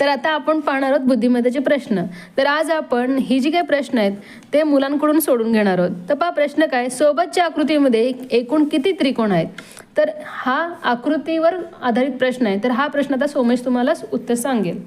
तर आता आपण पाहणार आहोत बुद्धिमत्तेचे प्रश्न. तर आज आपण ही जी काही प्रश्न आहेत ते मुलांकडून सोडून घेणार आहोत. तर पहा प्रश्न काय? सोबतच्या आकृतीमध्ये एकूण किती त्रिकोण आहेत? तर हा आकृतीवर आधारित प्रश्न आहे. तर हा प्रश्न आता सोमेश तुम्हाला उत्तर सांगेल.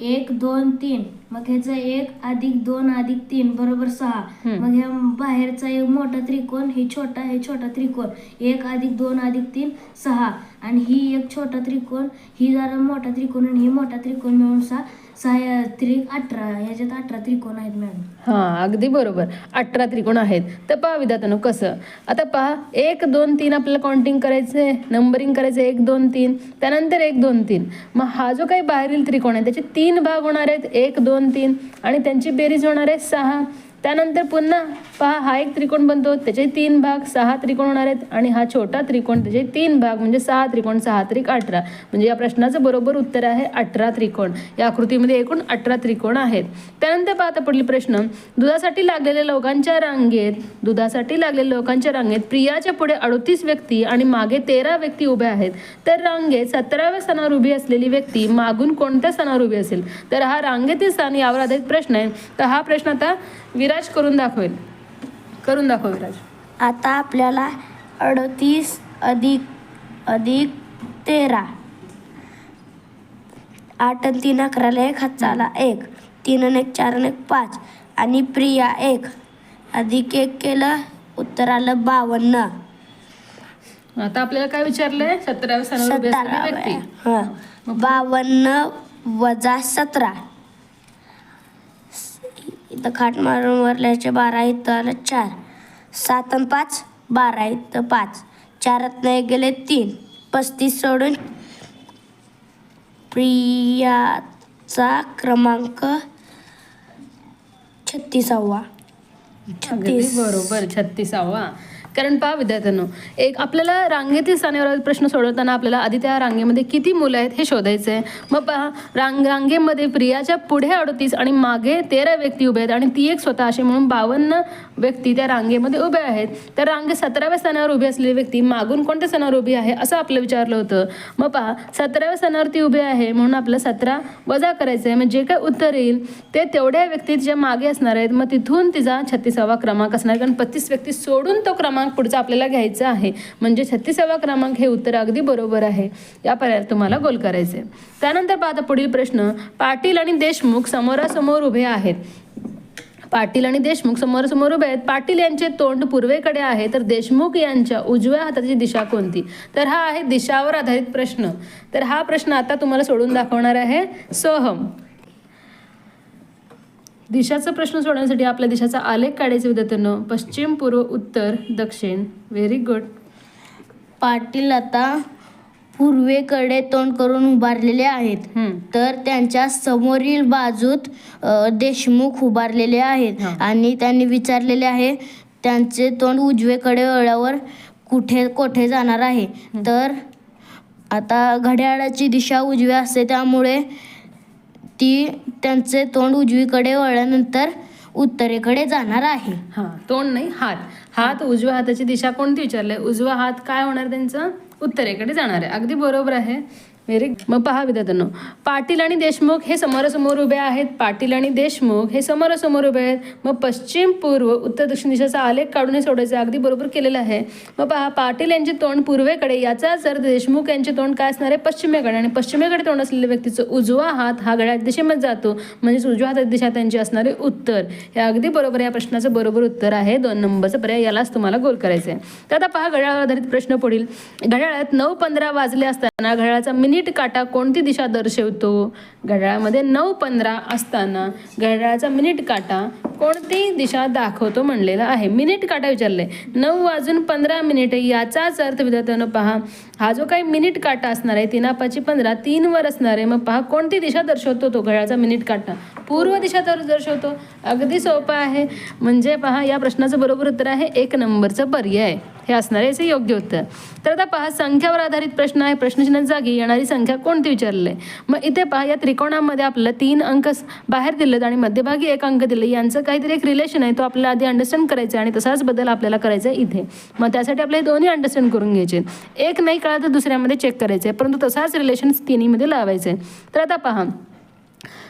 एक दोन तीन. मग ह्याचं एक अधिक दोन अधिक तीन बरोबर सहा. हम्म. मग ह्या बाहेरचा एक मोठा त्रिकोण हे छोटा हे छोटा त्रिकोण. एक अधिक दोन अधिक तीन सहा. आणि ही एक छोटा त्रिकोण ही जरा मोठा त्रिकोण आणि ही मोठा त्रिकोण मिळून सहा. सहा त्रिक अठरा ह्याच्यात अठरा त्रिकोण आहेत मॅडम. हां अगदी बरोबर. अठरा त्रिकोण आहेत. तर पहा विद्यार्थ्यांनो कसं. आता पहा एक दोन तीन आपल्याला काउंटिंग करायचं आहे नंबरिंग करायचं आहे एक दोन तीन. त्यानंतर एक दोन तीन. मग हा जो काही बाहेरील त्रिकोण आहे त्याचे तीन भाग होणार आहेत. एक दोन दोन तीन आणि त्यांची बेरीज होणार आहे सहा. त्यानंतर पुन्हा पहा हा एक त्रिकोण बनतो त्याचे तीन भाग सहा त्रिकोण होणार आहेत आणि हा छोटा त्रिकोण त्याचे तीन भाग म्हणजे सहा त्रिकोण सहा त्रिक अठरा. म्हणजे या प्रश्नाचं बरोबर उत्तर आहे अठरा त्रिकोण. या आकृतीमध्ये एकूण अठरा त्रिकोण आहेत. त्यानंतर पाहता पुढील प्रश्न. दुधासाठी लागलेल्या लोकांच्या रांगेत दुधासाठी लागलेल्या लोकांच्या रांगेत प्रियाच्या पुढे अडतीस व्यक्ती आणि मागे तेरा व्यक्ती उभ्या आहेत. तर रांगेत सतराव्या स्थानावर उभी असलेली व्यक्ती मागून कोणत्या स्थानावर उभी असेल? तर हा रांगेतील स्थान यावर आधारित प्रश्न आहे. तर हा प्रश्न आता विराज करून दाखवेल. करून दाखव विराज. आता आपल्याला अडतीस अधिक अधिक तेरा. आठ आणि तीन अकराला एक हात आला एक. तीन आणि एक चार आणि एक पाच. आणि प्रिया एक. अधिक एक केलं उत्तर आलं बावन्न. आता आपल्याला काय विचारलंय? सतराव्या व्यक्ती. हां. बावन्न वजा सतरा. इथं खाट मारून वरल्याचे बारा इथं आलं चार. सात आणि पाच बारा इथं पाच. चारात नाही गेले तीन. पस्तीस सोडून प्रियाचा क्रमांक छत्तीसावा. छत्तीस बरोबर छत्तीसावा. कारण पहा विद्यार्थ्यांनो एक आपल्याला रांगेतील स्थानावर प्रश्न सोडवताना आपल्याला आधी त्या रांगेमध्ये किती मुलं आहेत हे शोधायचं आहे मग पहा रांग रांगेमध्ये प्रियाच्या पुढे अडतीस आणि मागे तेरा व्यक्ती उभे आहेत आणि ती एक स्वतः अशी म्हणून बावन्न व्यक्ती त्या रांगेमध्ये उभ्या आहेत. तर रांगे सतराव्या स्थानावर उभी असलेली व्यक्ती मागून कोणत्या स्थानावर उभी आहे असं आपलं विचारलं होतं. मग पहा सतराव्या स्थानावर ती उभी आहे म्हणून आपलं सतरा वजा करायचं आहे म्हणजे जे काय उत्तर येईल ते तेवढ्या व्यक्ती ज्या मागे असणार आहेत. मग तिथून तिचा छत्तीसावा क्रमांक असणार कारण पस्तीस व्यक्ती सोडून तो क्रमांक पुढचा आपल्याला घ्यायचा आहे. म्हणजे छत्तीसावा क्रमांक हे उत्तर अगदी बरोबर आहे. या पर्याय तुम्हाला गोल करायचे त्यानंतर पाहता पुढील प्रश्न. पाटील आणि देशमुख समोरासमोर उभे आहेत. पाटील आणि देशमुख समोरासमोर उभे आहेत. पाटील यांचे तोंड पूर्वेकडे आहे तर देशमुख यांच्या उजव्या हाताची दिशा कोणती? तर हा आहे दिशावर आधारित प्रश्न. तर हा प्रश्न आता तुम्हाला सोडून दाखवणार आहे. सोहम. दिशाचा प्रश्न सोडवण्यासाठी आपल्या दिशाचा आलेख काढायचे विद्यार्थ्यांनो पश्चिम पूर्व उत्तर दक्षिण. व्हेरी गुड पाटील आता पूर्वेकडे तोंड करून उभारलेले आहेत. तर त्यांच्या समोरील बाजूत अ, देशमुख उभारलेले आहेत. हा. आणि त्यांनी विचारलेले आहे त्यांचे तोंड उजवेकडे वळल्यावर कुठे कोठे जाणार आहे? तर आता घड्याळाची दिशा उजवी असते त्यामुळे ती त्यांचे तोंड उजवीकडे वळल्यानंतर उत्तरेकडे जाणार आहे. हा तोंड नाही हात. हात उजव्या हाताची दिशा कोणती विचारलंय? उजवा हात काय होणार त्यांचा? उत्तरेकडे जाणार आहे. अगदी बरोबर आहे. व्हेरी मग पहा विद्यार्थ्यांनो पाटील आणि देशमुख हे समोरासमोर उभे आहेत. पाटील आणि देशमुख हे समोरासमोर उभे आहेत. मग पश्चिम पूर्व उत्तर दक्षिण दिशेचा आलेख काढून हे सोडायचं अगदी बरोबर केलेलं आहे. मग पहा पाटील यांचे तोंड पूर्वेकडे याचाच अर्थ देशमुख यांचे तोंड काय असणार आहे? पश्चिमेकडे. आणि पश्चिमेकडे तोंड असलेल्या व्यक्तीचं उजवा हात हा घड्याळ दिशेमध्ये जातो. म्हणजेच उजव्या हात दिशा त्यांची असणारे उत्तर. हे अगदी बरोबर या प्रश्नाचं बरोबर उत्तर आहे. दोन नंबरचं पर्याय यालाच तुम्हाला गोल करायचं आहे. तर आता पहा घड्याळावर आधारित प्रश्न पुढील. घड्याळात नऊ पंधरा वाजले असताना घड्याळाचा मिनिट काटा कोणती दिशा दर्शवतो? घड्याळामध्ये नऊ पंधरा असताना घड्याळाचा मिनिट काटा कोणती दिशा दाखवतो म्हणलेला आहे. मिनिट काटा विचारले नऊ वाजून पंधरा मिनिट याचाच अर्थ विद्यार्थ्यांना पहा हा जो काही मिनिट काटा असणार आहे तीन पाची पंधरा तीन वर असणार आहे मग पहा कोणती दिशा दर्शवतो तो घड्याळाचा मिनिट काटा? पूर्व दिशा तर दर्शवतो. अगदी सोपं आहे. म्हणजे पहा या प्रश्नाचं बरोबर उत्तर आहे. एक नंबरचं पर्याय. हे असणार आहे याचे योग्य उत्तर. तर आता पहा संख्यावर आधारित प्रश्न आहे. प्रश्नचिन्ह जागी येणारी संख्या कोणती विचारलेली आहे मग इथे पहा या त्रिकोणामध्ये आपल्याला तीन अंक बाहेर दिलेत आणि मध्यभागी एक अंक दिले. यांचं काहीतरी एक रिलेशन आहे तो आपल्याला आधी अंडरस्टँड करायचा आहे आणि तसाच बदल आपल्याला करायचा आहे इथे. मग त्यासाठी आपले दोन्ही अंडरस्टँड करून घ्यायचे एक नाही कळा तर दुसऱ्यामध्ये चेक करायचं आहे. परंतु तसाच रिलेशन तिन्हीमध्ये लावायचं आहे. तर आता पहा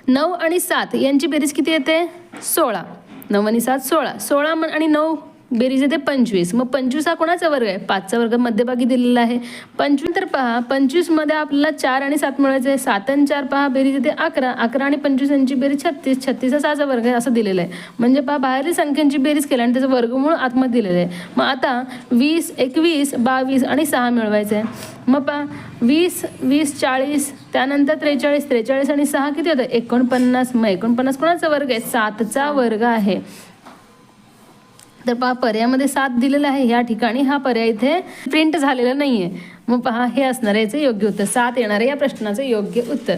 नऊ आणि सात यांची बेरीज किती येते? सोळा. नऊ आणि सात सोळा. सोळा मन आणि नऊ बेरीज येते पंचवीस. मग पंचवीस हा कोणाचा वर्ग आहे? पाचचा वर्ग मध्यभागी दिलेला आहे. पंचवीस तर पहा पंचवीसमध्ये आपल्याला चार आणि सात मिळवायचं आहे. सात आणि चार पहा बेरीज येते अकरा. अकरा आणि पंचवीस यांची बेरीज छत्तीस. छत्तीस हा सहाचा वर्ग आहे असं दिलेलं आहे. म्हणजे पहा बाहेरील संख्यांची बेरीज केली आणि त्याचं वर्गमूळ आतमध्ये दिलेलं आहे. मग आता वीस एकवीस बावीस आणि सहा मिळवायचं आहे. मग पहा वीस वीस चाळीस त्यानंतर त्रेचाळीस त्रेचाळीस आणि सहा किती होतं? एकोणपन्नास. मग एकोणपन्नास कोणाचा वर्ग आहे? सातचा वर्ग आहे. तर पहा पर्यायामध्ये सात दिलेला आहे या ठिकाणी. हा पर्याय इथे प्रिंट झालेला नाही आहे मग पहा हे असणार याचं योग्य उत्तर. सात येणार आहे या प्रश्नाचं योग्य उत्तर.